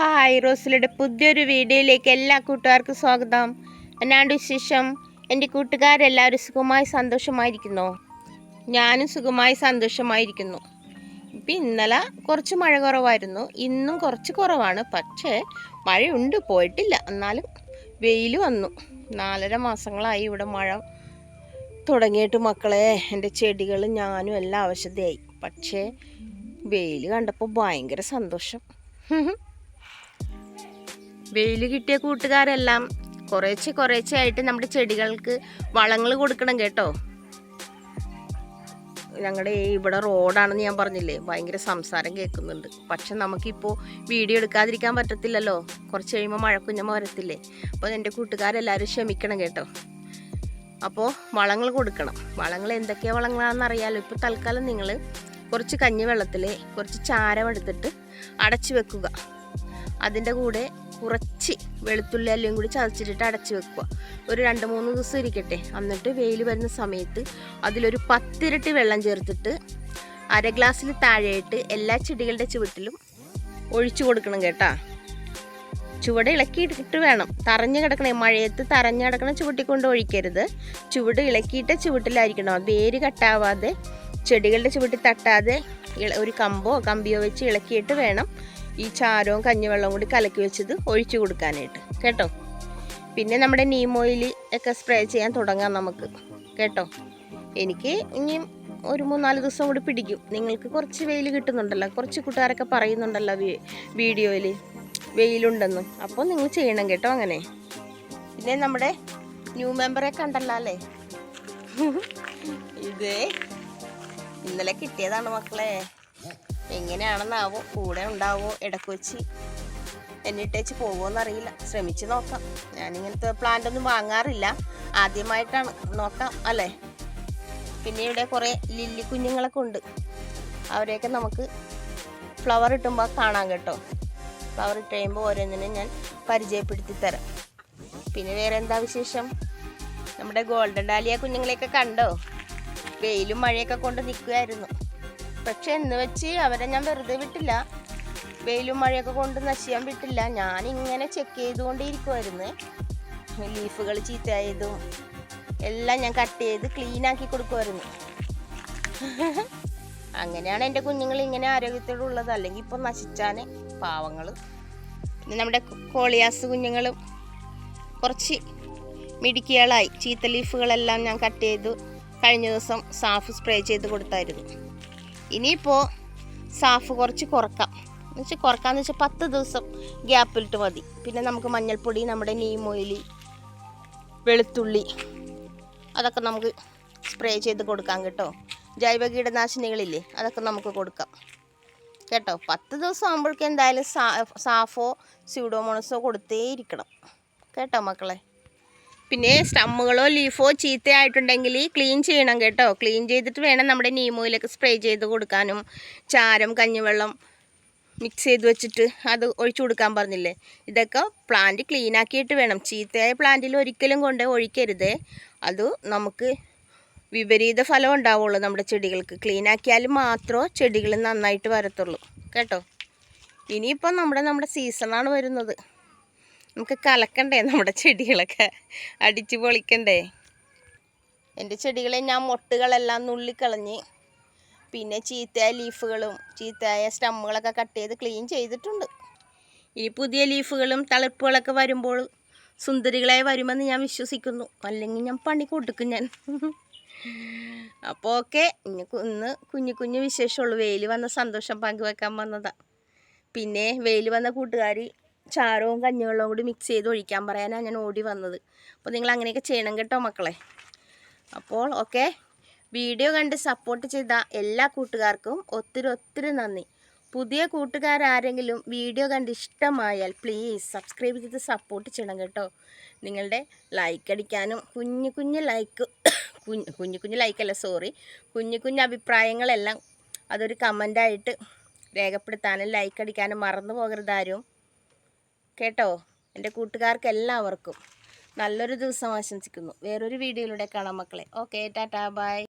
Hi റോസിലയുടെ പുതിയൊരു വീഡിയോയിലേക്ക് എല്ലാ കൂട്ടുകാർക്കും സ്വാഗതം. എന്നാണ്ട് വിശേഷം? എന്റെ കൂട്ടുകാരെല്ലാവരും സുഖമായി സന്തോഷമായിരിക്കുന്നു? ഞാനും സുഖമായി സന്തോഷമായിരിക്കുന്നു. ഇപ്പം ഇന്നലെ കുറച്ച് മഴ കുറവായിരുന്നു. ഇന്നും കുറച്ച് കുറവാണ്. പക്ഷേ മഴയുണ്ട് പോയിട്ടില്ല. എന്നാലും വെയിൽ വന്നു. നാലര മാസങ്ങളായി ഇവിടെ മഴ തുടങ്ങിയിട്ട് മക്കളെ. എന്റെ ചെടികൾ ഞാനും എല്ലാം ആവശ്യതയായി പക്ഷേ വെയിൽ കണ്ടപ്പോൾ ഭയങ്കര സന്തോഷം. വെയിൽ കിട്ടിയ കൂട്ടുകാരെല്ലാം കുറേശ്ശെ കുറേശ്ശെ ആയിട്ട് നമ്മുടെ ചെടികൾക്ക് വളങ്ങൾ കൊടുക്കണം കേട്ടോ. ഞങ്ങളുടെ ഇവിടെ റോഡാണെന്ന് ഞാൻ പറഞ്ഞില്ലേ ഭയങ്കര സംസാരം കേൾക്കുന്നുണ്ട്. പക്ഷെ നമുക്കിപ്പോൾ വീഡിയോ എടുക്കാതിരിക്കാൻ പറ്റത്തില്ലല്ലോ. കുറച്ച് കഴിയുമ്പോൾ മഴക്കുഞ്ഞമ്മ വരത്തില്ലേ? അപ്പോൾ എന്റെ കൂട്ടുകാരെല്ലാവരും ക്ഷമിക്കണം കേട്ടോ. അപ്പോൾ വളങ്ങൾ കൊടുക്കണം. വളങ്ങൾ എന്തൊക്കെയാണ് വളങ്ങളാണെന്ന് അറിയാലോ. ഇപ്പോൾ തൽക്കാലം നിങ്ങൾ കുറച്ച് കഞ്ഞി വെള്ളത്തിൽ കുറച്ച് ചാരം എടുത്തിട്ട് അടച്ചു വെക്കുക. അതിന്റെ കൂടെ കുറച്ച് വെളുത്തുള്ളി എല്ലാം കൂടി ചതച്ചിട്ടിട്ട് അടച്ചു വെക്കുക. ഒരു രണ്ട് മൂന്ന് ദിവസം ഇരിക്കട്ടെ. എന്നിട്ട് വെയിൽ വരുന്ന സമയത്ത് അതിലൊരു പത്തിരട്ടി വെള്ളം ചേർത്തിട്ട് അര ഗ്ലാസ്സിൽ താഴെയിട്ട് എല്ലാ ചെടികളുടെ ചുവട്ടിലും ഒഴിച്ചു കൊടുക്കണം കേട്ടാ. ചുവട് ഇളക്കിയിട്ട് വേണം. തറഞ്ഞു കിടക്കണേ. മഴയത്ത് തറഞ്ഞു കിടക്കണ ചുവട്ടിൽ കൊണ്ട് ഒഴിക്കരുത്. ചുവട് ഇളക്കിയിട്ട് ചുവട്ടിലായിരിക്കണം. വേര് കട്ടാവാതെ ചെടികളുടെ ചുവട്ടിൽ തട്ടാതെ ഒരു കമ്പോ കമ്പിയോ വെച്ച് ഇളക്കിയിട്ട് വേണം. ഈ ചാരവും കഞ്ഞിവെള്ളവും കൂടി കലക്കി വെച്ചത് ഒഴിച്ചു കൊടുക്കാനായിട്ട്. കേട്ടോ? പിന്നെ നമ്മുടെ നീം ഓയിൽ ഒക്കെ സ്പ്രേ ചെയ്യാൻ തുടങ്ങാം നമുക്ക്. കേട്ടോ? എനിക്ക് ഇനിയും ഒരു മൂന്നാൽ ദിവസം കൂടി പിടിക്കും. നിങ്ങൾക്ക് കുറച്ച് വെയിൽ കിട്ടുന്നുണ്ടല്ലോ. കുറച്ച് കൂട്ടുകാരൊക്കെ പറയുന്നുണ്ടല്ലോ വീഡിയോയിൽ. വെയിലുണ്ടെന്ന്. അപ്പോൾ നിങ്ങൾ ചെയ്യണം കേട്ടോ അങ്ങനെ. പിന്നെ നമ്മുടെ ന്യൂ മെമ്പറെ കണ്ടല്ലോ അല്ലേ? ഇത് ഇന്നലെ കിട്ടിയതാണ് മക്കളെ. എങ്ങനെയാണെന്നാവോ കൂടെ ഉണ്ടാവോ ഇടയ്ക്ക് വെച്ച് എന്നിട്ടേച്ച് പോകുമോന്നറിയില്ല ശ്രമിച്ചു നോക്കാം. ഞാൻ ഞാനിങ്ങനത്തെ പ്ലാന്റ് ഒന്നും വാങ്ങാറില്ല. ആദ്യമായിട്ടാണ് നോക്കാം അല്ലേ? പിന്നെ ഇവിടെ കുറേ ലില്ലി കുഞ്ഞുങ്ങളൊക്കെ ഉണ്ട്. അവരെയൊക്കെ നമുക്ക് ഫ്ലവർ ഇട്ടുമ്പോൾ കാണാം കേട്ടോ. ഫ്ലവർ ഇട്ട് കഴിയുമ്പോൾ ഓരോന്നിനും ഞാൻ പരിചയപ്പെടുത്തി തരാം. പിന്നെ വേറെ എന്താ വിശേഷം? നമ്മുടെ ഗോൾഡൻ ഡാലിയ കുഞ്ഞുങ്ങളെയൊക്കെ കണ്ടോ? വെയിലും മഴയൊക്കെ കൊണ്ട് നിൽക്കുമായിരുന്നു പക്ഷെ എന്ന് വെച്ച് അവരെ ഞാൻ വെറുതെ വിട്ടില്ല. വെയിലും മഴയൊക്കെ കൊണ്ട് നശിയാൻ വിട്ടില്ല. ഞാൻ ഇങ്ങനെ ചെക്ക് ചെയ്തുകൊണ്ടേയിരിക്കുമായിരുന്നു ലീഫുകൾ ചീത്തയായതും എല്ലാം ഞാൻ കട്ട് ചെയ്ത് ക്ലീൻ ആക്കി കൊടുക്കുമായിരുന്നു അങ്ങനെയാണ് എന്റെ കുഞ്ഞുങ്ങൾ ഇങ്ങനെ ആരോഗ്യത്തോടെ ഉള്ളത് അല്ലെങ്കിൽ ഇപ്പം നശിച്ചാനെ പാവങ്ങൾ നമ്മുടെ കോളിയാസ് കുഞ്ഞുങ്ങളും കുറച്ച് മിടുക്കികളായി. ചീത്ത ലീഫുകളെല്ലാം ഞാൻ കട്ട് ചെയ്തു. കഴിഞ്ഞ ദിവസം സാഫ് സ്പ്രേ ചെയ്ത് കൊടുത്തായിരുന്നു. ഇനിയിപ്പോൾ സാഫ് കുറച്ച് കുറക്കാം. എന്ന് വെച്ചാൽ കുറക്കാന്ന് വെച്ചാൽ പത്ത് ദിവസം ഗ്യാപ്പിലിട്ട് മതി. പിന്നെ നമുക്ക് മഞ്ഞൾപ്പൊടി നമ്മുടെ നീം ഓയിൽ വെളുത്തുള്ളി അതൊക്കെ നമുക്ക് സ്പ്രേ ചെയ്ത് കൊടുക്കാം കേട്ടോ. ജൈവ കീടനാശിനികളില്ലേ അതൊക്കെ നമുക്ക് കൊടുക്കാം. കേട്ടോ? പത്ത് ദിവസം ആകുമ്പോഴേക്കും എന്തായാലും സാഫോ സ്യൂഡോമോണസോ കൊടുത്തേ ഇരിക്കണം. കേട്ടോ മക്കളെ? പിന്നെ സ്റ്റമ്മുകളോ ലീഫോ ചീത്തയായിട്ടുണ്ടെങ്കിൽ ക്ലീൻ ചെയ്യണം കേട്ടോ. ക്ലീൻ ചെയ്തിട്ട് വേണം നമ്മുടെ നീമോയിലൊക്കെ സ്പ്രേ ചെയ്ത് കൊടുക്കാനും. ചാരം കഞ്ഞിവെള്ളം മിക്സ് ചെയ്ത് വെച്ചിട്ട് അത് ഒഴിച്ചു കൊടുക്കാൻ പറഞ്ഞില്ലേ? ഇതൊക്കെ പ്ലാന്റ് ക്ലീൻ ആക്കിയിട്ട് വേണം. ചീത്തയായ പ്ലാന്റിൽ ഒരിക്കലും കൊണ്ട് ഒഴിക്കരുത്. അത് നമുക്ക് വിപരീത ഫലം ഉണ്ടാവുള്ളൂ നമ്മുടെ ചെടികൾക്ക്. ക്ലീൻ ആക്കിയാൽ മാത്രമേ ചെടികൾ നന്നായിട്ട് വരത്തുള്ളൂ. കേട്ടോ? ഇനിയിപ്പോൾ നമ്മുടെ നമ്മുടെ സീസണാണ് വരുന്നത്. നമുക്ക് കലക്കണ്ടേ നമ്മുടെ ചെടികളൊക്കെ? അടിച്ച് പൊളിക്കണ്ടേ? എന്റെ ചെടികളെ ഞാൻ മൊട്ടുകളെല്ലാം നുള്ളിക്കളഞ്ഞ് പിന്നെ ചീത്തയായ ലീഫുകളും ചീത്തയായ സ്റ്റമ്മുകളൊക്കെ കട്ട് ചെയ്ത് ക്ലീൻ ചെയ്തിട്ടുണ്ട്. ഇനി പുതിയ ലീഫുകളും തളിപ്പുകളൊക്കെ വരുമ്പോൾ സുന്ദരികളായി വരുമെന്ന് ഞാൻ വിശ്വസിക്കുന്നു. അല്ലെങ്കിൽ ഞാൻ പണി കൊടുക്കും ഞാൻ. അപ്പോൾ ഓക്കെ ഇനി ഇന്ന് കുഞ്ഞു കുഞ്ഞു വിശേഷമുള്ളൂ. വെയിൽ വന്ന സന്തോഷം പങ്കുവെക്കാൻ വന്നതാണ് പിന്നെ വെയിൽ വന്ന കൂട്ടുകാർ ചാരവും കഞ്ഞിവെള്ളവും കൂടി മിക്സ് ചെയ്ത് ഒഴിക്കാൻ പറയാനാണ് ഞാൻ ഓടി വന്നത്. അപ്പോൾ നിങ്ങൾ അങ്ങനെയൊക്കെ ചെയ്യണം കേട്ടോ മക്കളെ. അപ്പോൾ ഓക്കെ വീഡിയോ കണ്ട് സപ്പോർട്ട് ചെയ്ത എല്ലാ കൂട്ടുകാർക്കും ഒത്തിരി ഒത്തിരി നന്ദി. പുതിയ കൂട്ടുകാരാരെങ്കിലും വീഡിയോ കണ്ട് ഇഷ്ടമായാൽ പ്ലീസ് സബ്സ്ക്രൈബ് ചെയ്ത് സപ്പോർട്ട് ചെയ്യണം കേട്ടോ. നിങ്ങളുടെ ലൈക്ക് അടിക്കാനും കുഞ്ഞു കുഞ്ഞു ലൈക്ക് കുഞ്ഞു കുഞ്ഞു കുഞ്ഞു ലൈക്കല്ല സോറി കുഞ്ഞു കുഞ്ഞു അഭിപ്രായങ്ങളെല്ലാം അതൊരു കമന്റായിട്ട് രേഖപ്പെടുത്താനും ലൈക്ക് അടിക്കാനും മറന്നു പോകരുത് ആരും. കേട്ടോ? എന്റെ കൂട്ടുകാർക്ക് എല്ലാവർക്കും നല്ലൊരു ദിവസം ആശംസിക്കുന്നു. വേറൊരു വീഡിയോയിലൂടെ കാണാം മക്കളെ. Okay tata bye.